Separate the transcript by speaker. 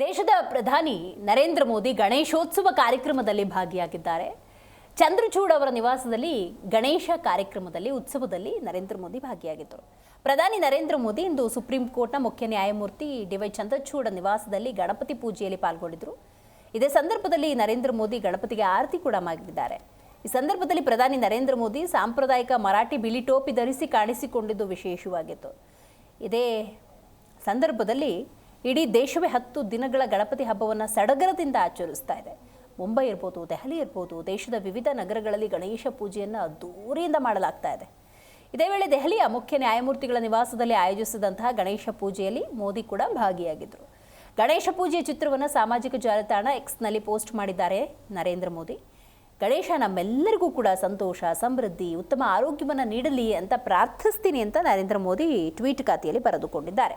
Speaker 1: ದೇಶದ ಪ್ರಧಾನಿ ನರೇಂದ್ರ ಮೋದಿ ಗಣೇಶೋತ್ಸವ ಕಾರ್ಯಕ್ರಮದಲ್ಲಿ ಭಾಗಿಯಾಗಿದ್ದಾರೆ. ಚಂದ್ರಚೂಡ್ ಅವರ ನಿವಾಸದಲ್ಲಿ ಗಣೇಶ ಕಾರ್ಯಕ್ರಮದಲ್ಲಿ, ಉತ್ಸವದಲ್ಲಿ ನರೇಂದ್ರ ಮೋದಿ ಭಾಗಿಯಾಗಿದ್ದರು. ಪ್ರಧಾನಿ ನರೇಂದ್ರ ಮೋದಿ ಇಂದು ಸುಪ್ರೀಂ ಕೋರ್ಟ್ನ ಮುಖ್ಯ ನ್ಯಾಯಮೂರ್ತಿ ಡಿವೈ ಚಂದ್ರಚೂಡ್ ನಿವಾಸದಲ್ಲಿ ಗಣಪತಿ ಪೂಜೆಯಲ್ಲಿ ಪಾಲ್ಗೊಂಡಿದ್ದರು. ಇದೇ ಸಂದರ್ಭದಲ್ಲಿ ನರೇಂದ್ರ ಮೋದಿ ಗಣಪತಿಗೆ ಆರತಿ ಕೂಡ ಮಾಡಿದ್ದಾರೆ. ಈ ಸಂದರ್ಭದಲ್ಲಿ ಪ್ರಧಾನಿ ನರೇಂದ್ರ ಮೋದಿ ಸಾಂಪ್ರದಾಯಿಕ ಮರಾಠಿ ಬಿಳಿ ಟೋಪಿ ಧರಿಸಿ ಕಾಣಿಸಿಕೊಂಡಿದ್ದು ವಿಶೇಷವಾಗಿತ್ತು. ಇದೇ ಸಂದರ್ಭದಲ್ಲಿ ಇಡೀ ದೇಶವೇ ಹತ್ತು ದಿನಗಳ ಗಣಪತಿ ಹಬ್ಬವನ್ನು ಸಡಗರದಿಂದ ಆಚರಿಸ್ತಾ ಇದೆ. ಮುಂಬೈ ಇರ್ಬೋದು, ದೆಹಲಿ ಇರ್ಬೋದು, ದೇಶದ ವಿವಿಧ ನಗರಗಳಲ್ಲಿ ಗಣೇಶ ಪೂಜೆಯನ್ನು ಅದ್ದೂರಿಯಿಂದ ಮಾಡಲಾಗ್ತಾ ಇದೆ. ಇದೇ ವೇಳೆ ದೆಹಲಿಯ ಮುಖ್ಯ ನ್ಯಾಯಮೂರ್ತಿಗಳ ನಿವಾಸದಲ್ಲಿ ಆಯೋಜಿಸಿದಂತಹ ಗಣೇಶ ಪೂಜೆಯಲ್ಲಿ ಮೋದಿ ಕೂಡ ಭಾಗಿಯಾಗಿದ್ದರು ಗಣೇಶ ಪೂಜೆಯ ಚಿತ್ರವನ್ನು ಸಾಮಾಜಿಕ ಜಾಲತಾಣ ಎಕ್ಸ್ನಲ್ಲಿ ಪೋಸ್ಟ್ ಮಾಡಿದ್ದಾರೆ ನರೇಂದ್ರ ಮೋದಿ. ಗಣೇಶ ನಮ್ಮೆಲ್ಲರಿಗೂ ಕೂಡ ಸಂತೋಷ, ಸಮೃದ್ಧಿ, ಉತ್ತಮ ಆರೋಗ್ಯವನ್ನು ನೀಡಲಿ ಅಂತ ಪ್ರಾರ್ಥಿಸ್ತೀನಿ ಅಂತ ನರೇಂದ್ರ ಮೋದಿ ಟ್ವೀಟ್ ಖಾತೆಯಲ್ಲಿ ಬರೆದುಕೊಂಡಿದ್ದಾರೆ.